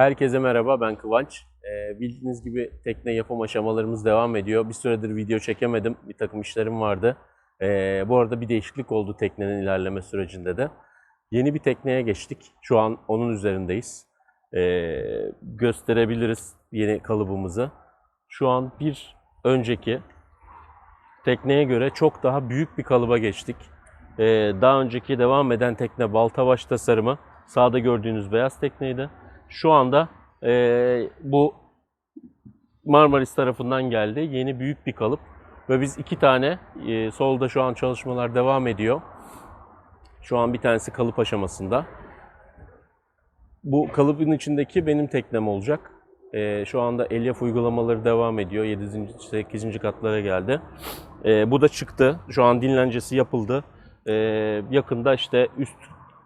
Herkese merhaba, ben Kıvanç. Ee, bildiğiniz gibi tekne yapım aşamalarımız devam ediyor. Bir süredir video çekemedim, bir takım işlerim vardı. Ee, bu arada bir değişiklik oldu teknenin ilerleme sürecinde de. Yeni bir tekneye geçtik. Şu an onun üzerindeyiz. Ee, gösterebiliriz yeni kalıbımızı. Şu an bir önceki tekneye göre çok daha büyük bir kalıba geçtik. Ee, daha önceki devam eden tekne Baltavaş tasarımı. Sağda gördüğünüz beyaz tekneydi. Şu anda eee, bu Marmaris tarafından geldi. Yeni büyük bir kalıp. Ve biz iki tane, eee, solda şu an çalışmalar devam ediyor. Şu an bir tanesi kalıp aşamasında. Bu kalıbın içindeki benim teknem olacak. Eee, şu anda elyaf uygulamaları devam ediyor. 7. 8. katlara geldi. Eee, bu da çıktı. Şu an dinlencesi yapıldı. Eee, yakında işte üst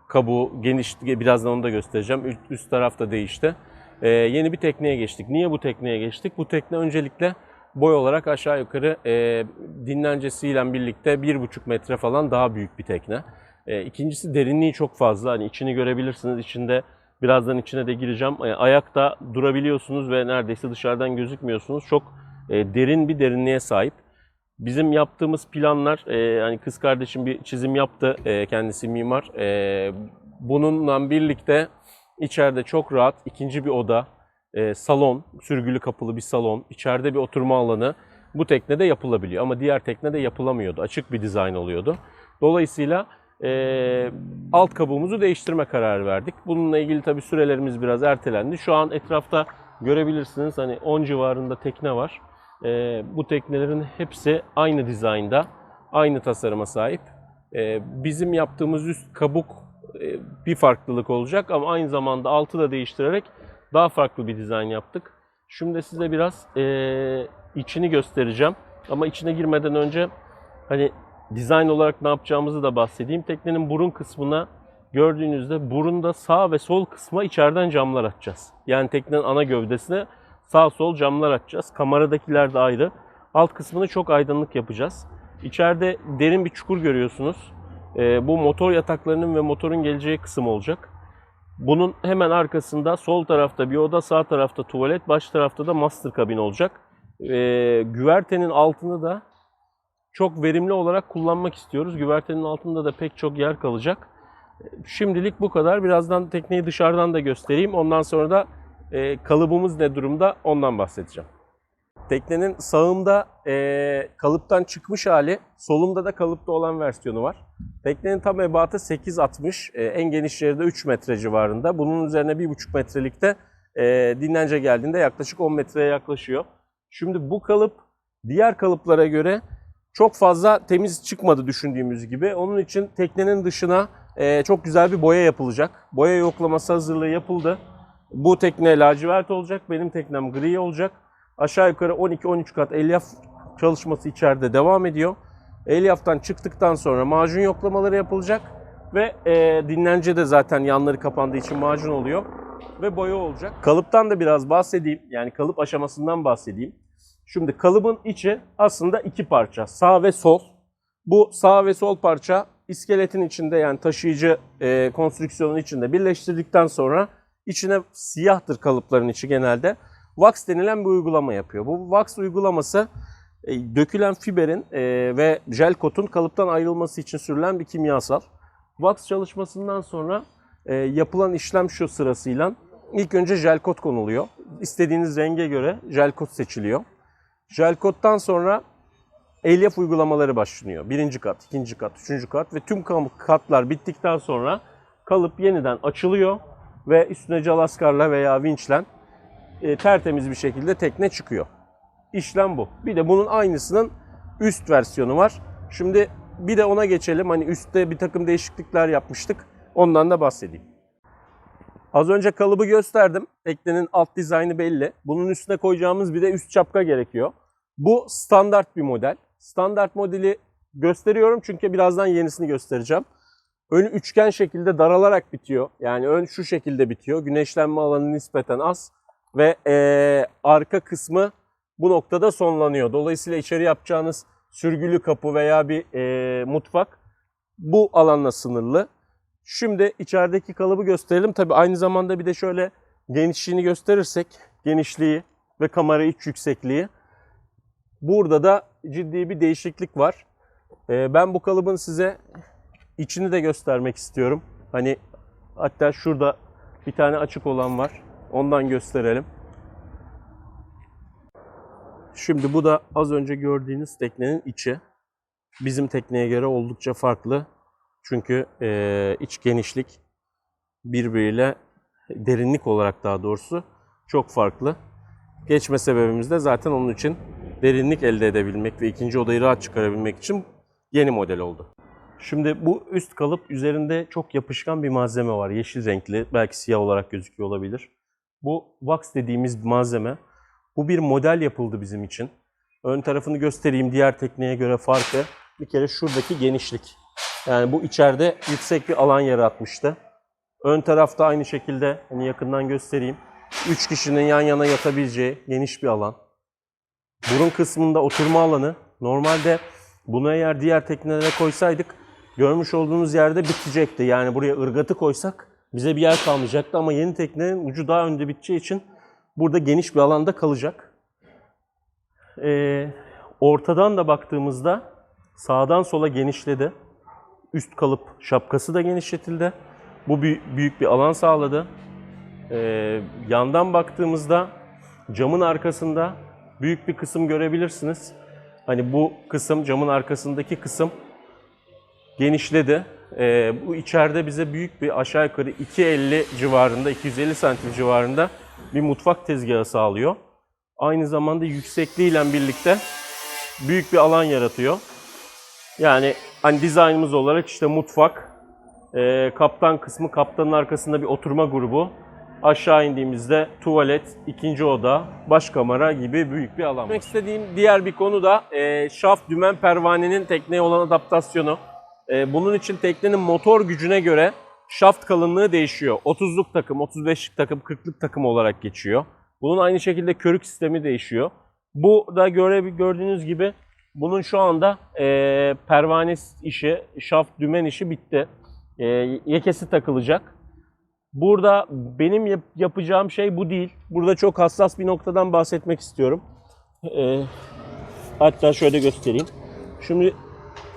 kabuğu geniş, birazdan onu da göstereceğim. Üst, üst taraf da değişti. Ee, yeni bir tekneye geçtik. Niye bu tekneye geçtik? Bu tekne öncelikle boy olarak aşağı yukarı e, dinlencesiyle birlikte 1,5 metre falan daha büyük bir tekne. E, ikincisi derinliği çok fazla. Hani içini görebilirsiniz. İçinde birazdan içine de gireceğim. E, ayakta durabiliyorsunuz ve neredeyse dışarıdan gözükmüyorsunuz. Çok e, derin bir derinliğe sahip. Bizim yaptığımız planlar, e, hani kız kardeşim bir çizim yaptı, e, kendisi mimar. E, bununla birlikte içeride çok rahat ikinci bir oda, e, salon, sürgülü kapılı bir salon, içeride bir oturma alanı bu teknede yapılabiliyor. Ama diğer teknede yapılamıyordu, açık bir dizayn oluyordu. Dolayısıyla e, alt kabuğumuzu değiştirme kararı verdik. Bununla ilgili tabii sürelerimiz biraz ertelendi. Şu an etrafta görebilirsiniz hani 10 civarında tekne var. Ee, bu teknelerin hepsi aynı dizaynda, aynı tasarıma sahip. Ee, bizim yaptığımız üst kabuk e, bir farklılık olacak ama aynı zamanda altı da değiştirerek daha farklı bir dizayn yaptık. Şimdi size biraz e, içini göstereceğim. Ama içine girmeden önce hani dizayn olarak ne yapacağımızı da bahsedeyim. Teknenin burun kısmına gördüğünüzde burunda sağ ve sol kısma içeriden camlar açacağız. Yani teknenin ana gövdesine sağ sol camlar açacağız. Kameradakiler de ayrı. Alt kısmını çok aydınlık yapacağız. İçeride derin bir çukur görüyorsunuz. Ee, bu motor yataklarının ve motorun geleceği kısım olacak. Bunun hemen arkasında sol tarafta bir oda, sağ tarafta tuvalet, baş tarafta da master kabin olacak. Ee, güvertenin altını da çok verimli olarak kullanmak istiyoruz. Güvertenin altında da pek çok yer kalacak. Şimdilik bu kadar. Birazdan tekneyi dışarıdan da göstereyim. Ondan sonra da e, kalıbımız ne durumda ondan bahsedeceğim. Teknenin sağımda e, kalıptan çıkmış hali, solumda da kalıpta olan versiyonu var. Teknenin tam ebatı 8.60, e, en geniş yeri de 3 metre civarında. Bunun üzerine 1.5 metrelikte e, dinlence geldiğinde yaklaşık 10 metreye yaklaşıyor. Şimdi bu kalıp diğer kalıplara göre çok fazla temiz çıkmadı düşündüğümüz gibi. Onun için teknenin dışına e, çok güzel bir boya yapılacak. Boya yoklaması hazırlığı yapıldı. Bu tekne lacivert olacak. Benim teknem gri olacak. Aşağı yukarı 12-13 kat elyaf çalışması içeride devam ediyor. Elyaftan çıktıktan sonra macun yoklamaları yapılacak. Ve e, dinlence de zaten yanları kapandığı için macun oluyor. Ve boya olacak. Kalıptan da biraz bahsedeyim. Yani kalıp aşamasından bahsedeyim. Şimdi kalıbın içi aslında iki parça. Sağ ve sol. Bu sağ ve sol parça iskeletin içinde yani taşıyıcı e, konstrüksiyonun içinde birleştirdikten sonra içine siyahtır kalıpların içi genelde. Wax denilen bir uygulama yapıyor. Bu wax uygulaması e, dökülen fiberin e, ve jel kotun kalıptan ayrılması için sürülen bir kimyasal. Wax çalışmasından sonra e, yapılan işlem şu sırasıyla ilk önce jel kot konuluyor. İstediğiniz renge göre jel kot seçiliyor. Jel kottan sonra elyaf uygulamaları başlıyor. Birinci kat, ikinci kat, üçüncü kat ve tüm katlar bittikten sonra kalıp yeniden açılıyor ve üstüne calaskarla veya vinçle e, tertemiz bir şekilde tekne çıkıyor. İşlem bu. Bir de bunun aynısının üst versiyonu var. Şimdi bir de ona geçelim. Hani üstte bir takım değişiklikler yapmıştık. Ondan da bahsedeyim. Az önce kalıbı gösterdim. Teknenin alt dizaynı belli. Bunun üstüne koyacağımız bir de üst çapka gerekiyor. Bu standart bir model. Standart modeli gösteriyorum çünkü birazdan yenisini göstereceğim. Ön üçgen şekilde daralarak bitiyor. Yani ön şu şekilde bitiyor. Güneşlenme alanı nispeten az. Ve e, arka kısmı bu noktada sonlanıyor. Dolayısıyla içeri yapacağınız sürgülü kapı veya bir e, mutfak bu alanla sınırlı. Şimdi içerideki kalıbı gösterelim. Tabi aynı zamanda bir de şöyle genişliğini gösterirsek, genişliği ve kamera iç yüksekliği. Burada da ciddi bir değişiklik var. Ee, ben bu kalıbın size içini de göstermek istiyorum. Hani hatta şurada bir tane açık olan var. Ondan gösterelim. Şimdi bu da az önce gördüğünüz teknenin içi. Bizim tekneye göre oldukça farklı. Çünkü eee, iç genişlik birbiriyle derinlik olarak daha doğrusu çok farklı. Geçme sebebimiz de zaten onun için derinlik elde edebilmek ve ikinci odayı rahat çıkarabilmek için yeni model oldu. Şimdi bu üst kalıp üzerinde çok yapışkan bir malzeme var. Yeşil renkli, belki siyah olarak gözüküyor olabilir. Bu wax dediğimiz malzeme. Bu bir model yapıldı bizim için. Ön tarafını göstereyim diğer tekneye göre farkı. Bir kere şuradaki genişlik. Yani bu içeride yüksek bir alan yaratmıştı. Ön tarafta aynı şekilde hani yakından göstereyim. Üç kişinin yan yana yatabileceği geniş bir alan. Burun kısmında oturma alanı. Normalde bunu eğer diğer teknelere koysaydık görmüş olduğunuz yerde bitecekti. Yani buraya ırgatı koysak bize bir yer kalmayacaktı ama yeni teknenin ucu daha önde biteceği için burada geniş bir alanda kalacak. Ee, ortadan da baktığımızda sağdan sola genişledi. Üst kalıp şapkası da genişletildi. Bu büy- büyük bir alan sağladı. Ee, yandan baktığımızda camın arkasında büyük bir kısım görebilirsiniz. Hani bu kısım, camın arkasındaki kısım genişledi. Ee, bu içeride bize büyük bir aşağı yukarı 2.50 civarında, 250 santim civarında bir mutfak tezgahı sağlıyor. Aynı zamanda yüksekliğiyle birlikte büyük bir alan yaratıyor. Yani hani dizaynımız olarak işte mutfak, e, kaptan kısmı, kaptanın arkasında bir oturma grubu. Aşağı indiğimizde tuvalet, ikinci oda, baş kamera gibi büyük bir alan. Demek istediğim diğer bir konu da e, şaft dümen pervanenin tekneye olan adaptasyonu. E, bunun için teknenin motor gücüne göre şaft kalınlığı değişiyor. 30'luk takım, 35'lik takım, 40'lık takım olarak geçiyor. Bunun aynı şekilde körük sistemi değişiyor. Bu da göre, gördüğünüz gibi bunun şu anda e, pervane işi, şaft dümen işi bitti. E, yekesi takılacak. Burada benim yap- yapacağım şey bu değil. Burada çok hassas bir noktadan bahsetmek istiyorum. E, hatta şöyle göstereyim. Şimdi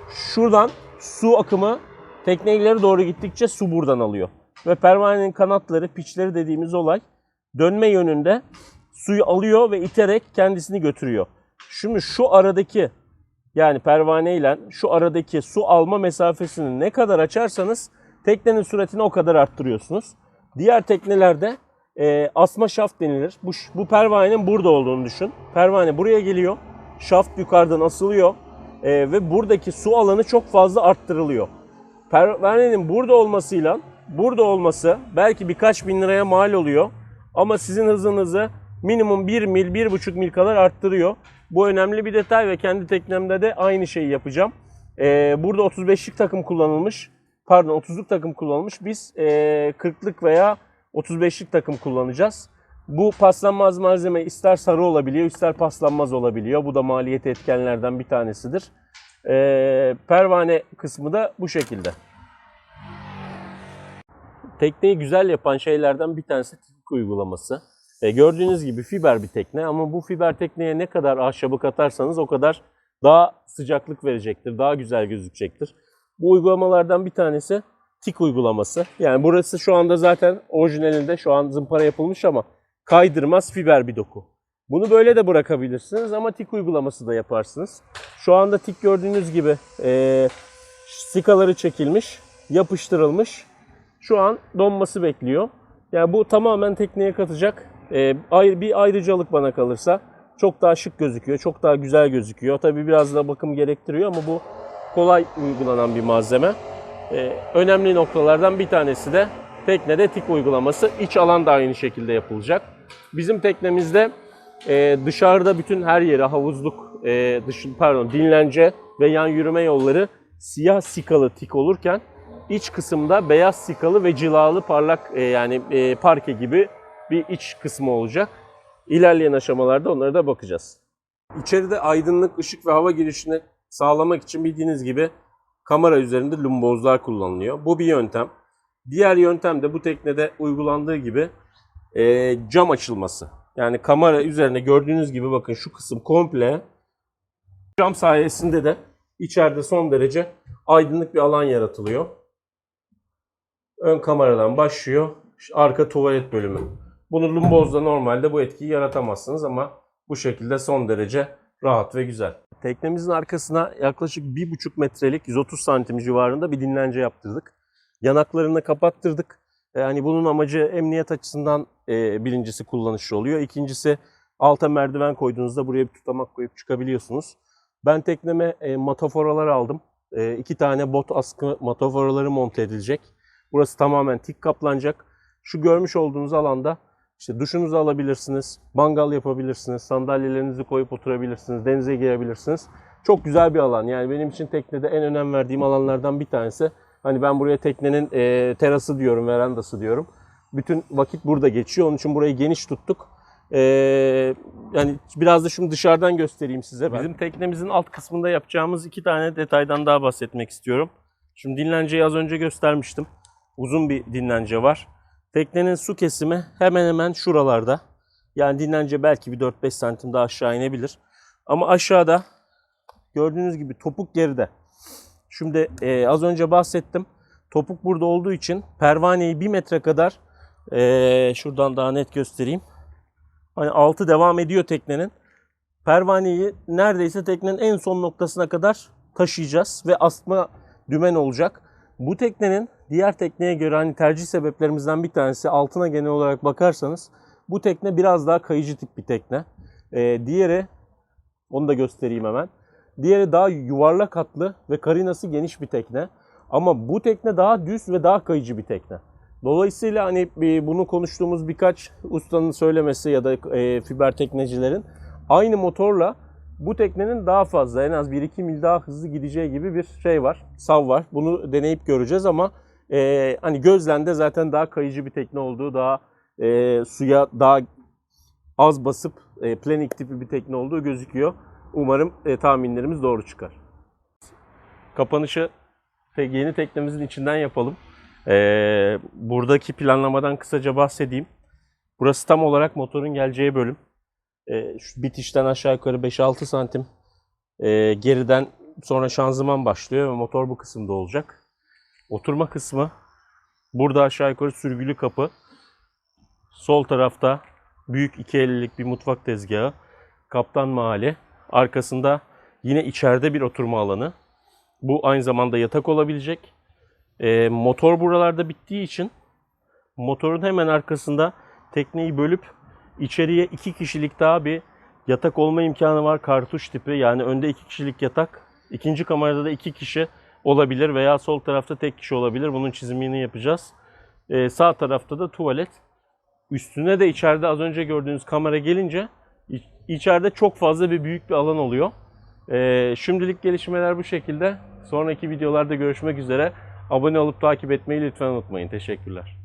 şuradan su akımı tekne ileri doğru gittikçe su buradan alıyor. Ve pervanenin kanatları, piçleri dediğimiz olay dönme yönünde suyu alıyor ve iterek kendisini götürüyor. Şimdi şu aradaki yani pervane ile şu aradaki su alma mesafesini ne kadar açarsanız teknenin süratini o kadar arttırıyorsunuz. Diğer teknelerde e, asma şaft denilir. Bu, bu pervanenin burada olduğunu düşün. Pervane buraya geliyor. Şaft yukarıdan asılıyor. E, ve buradaki su alanı çok fazla arttırılıyor. Pervanenin burada olmasıyla burada olması belki birkaç bin liraya mal oluyor. Ama sizin hızınızı minimum 1 mil, 1,5 mil kadar arttırıyor. Bu önemli bir detay ve kendi teknemde de aynı şeyi yapacağım. Ee, burada 35'lik takım kullanılmış. Pardon 30'luk takım kullanılmış. Biz ee, 40'lık veya 35'lik takım kullanacağız. Bu paslanmaz malzeme ister sarı olabiliyor, ister paslanmaz olabiliyor. Bu da maliyet etkenlerden bir tanesidir. Ee, pervane kısmı da bu şekilde. Tekneyi güzel yapan şeylerden bir tanesi titrik uygulaması. E, gördüğünüz gibi fiber bir tekne ama bu fiber tekneye ne kadar ahşabı katarsanız o kadar daha sıcaklık verecektir, daha güzel gözükecektir. Bu uygulamalardan bir tanesi tik uygulaması. Yani burası şu anda zaten orijinalinde şu an zımpara yapılmış ama kaydırmaz fiber bir doku. Bunu böyle de bırakabilirsiniz ama tik uygulaması da yaparsınız. Şu anda tik gördüğünüz gibi e, sikaları çekilmiş, yapıştırılmış. Şu an donması bekliyor. Yani bu tamamen tekneye katacak e, bir ayrıcalık bana kalırsa. Çok daha şık gözüküyor, çok daha güzel gözüküyor. Tabii biraz da bakım gerektiriyor ama bu kolay uygulanan bir malzeme. E, önemli noktalardan bir tanesi de teknede tik uygulaması. İç alan da aynı şekilde yapılacak. Bizim teknemizde e, dışarıda bütün her yeri havuzluk, e, dış, pardon dinlence ve yan yürüme yolları siyah sikalı tik olurken iç kısımda beyaz sikalı ve cilalı parlak e, yani e, parke gibi bir iç kısmı olacak. İlerleyen aşamalarda onlara da bakacağız. İçeride aydınlık, ışık ve hava girişini sağlamak için bildiğiniz gibi kamera üzerinde lumbozlar kullanılıyor. Bu bir yöntem. Diğer yöntem de bu teknede uygulandığı gibi e, cam açılması. Yani kamera üzerine gördüğünüz gibi bakın şu kısım komple cam sayesinde de içeride son derece aydınlık bir alan yaratılıyor. Ön kameradan başlıyor. arka tuvalet bölümü. Bunu lumbozda normalde bu etkiyi yaratamazsınız ama bu şekilde son derece rahat ve güzel. Teknemizin arkasına yaklaşık 1,5 metrelik 130 santim civarında bir dinlence yaptırdık. Yanaklarını kapattırdık. Yani bunun amacı emniyet açısından e, birincisi kullanışlı oluyor. İkincisi alta merdiven koyduğunuzda buraya bir tutamak koyup çıkabiliyorsunuz. Ben tekneme e, mataforalar aldım. E, iki tane bot askı mataforaları monte edilecek. Burası tamamen tik kaplanacak. Şu görmüş olduğunuz alanda işte duşunuzu alabilirsiniz, mangal yapabilirsiniz, sandalyelerinizi koyup oturabilirsiniz, denize girebilirsiniz. Çok güzel bir alan. Yani benim için teknede en önem verdiğim alanlardan bir tanesi. Hani ben buraya teknenin e, terası diyorum, verandası diyorum. Bütün vakit burada geçiyor. Onun için burayı geniş tuttuk. E, yani biraz da şunu dışarıdan göstereyim size. Bizim teknemizin alt kısmında yapacağımız iki tane detaydan daha bahsetmek istiyorum. Şimdi dinlenceyi az önce göstermiştim. Uzun bir dinlence var. Teknenin su kesimi hemen hemen şuralarda. Yani dinlence belki bir 4-5 santim daha aşağı inebilir. Ama aşağıda gördüğünüz gibi topuk geride. Şimdi e, az önce bahsettim. Topuk burada olduğu için pervaneyi 1 metre kadar e, şuradan daha net göstereyim. Hani altı devam ediyor teknenin. Pervaneyi neredeyse teknenin en son noktasına kadar taşıyacağız ve asma dümen olacak. Bu teknenin diğer tekneye göre hani tercih sebeplerimizden bir tanesi altına genel olarak bakarsanız bu tekne biraz daha kayıcı tip bir tekne. Ee, diğeri onu da göstereyim hemen. Diğeri daha yuvarlak hatlı ve karinası geniş bir tekne. Ama bu tekne daha düz ve daha kayıcı bir tekne. Dolayısıyla hani bunu konuştuğumuz birkaç ustanın söylemesi ya da e, fiber teknecilerin aynı motorla bu teknenin daha fazla en az 1-2 mil daha hızlı gideceği gibi bir şey var. Sav var. Bunu deneyip göreceğiz ama e, hani gözlen de zaten daha kayıcı bir tekne olduğu, daha e, suya daha az basıp e, planik tipi bir tekne olduğu gözüküyor. Umarım e, tahminlerimiz doğru çıkar. Kapanışı yeni teknemizin içinden yapalım. E, buradaki planlamadan kısaca bahsedeyim. Burası tam olarak motorun geleceği bölüm. E, şu bitişten aşağı yukarı 5-6 santim e, geriden sonra şanzıman başlıyor ve motor bu kısımda olacak. Oturma kısmı burada aşağı yukarı sürgülü kapı. Sol tarafta büyük 2.50'lik bir mutfak tezgahı. Kaptan mahalli. Arkasında yine içeride bir oturma alanı. Bu aynı zamanda yatak olabilecek. E, motor buralarda bittiği için motorun hemen arkasında tekneyi bölüp içeriye iki kişilik daha bir yatak olma imkanı var. Kartuş tipi yani önde iki kişilik yatak. İkinci kamerada da iki kişi olabilir veya sol tarafta tek kişi olabilir. Bunun çizimini yapacağız. Ee, sağ tarafta da tuvalet. Üstüne de içeride az önce gördüğünüz kamera gelince içeride çok fazla bir büyük bir alan oluyor. Ee, şimdilik gelişmeler bu şekilde. Sonraki videolarda görüşmek üzere. Abone olup takip etmeyi lütfen unutmayın. Teşekkürler.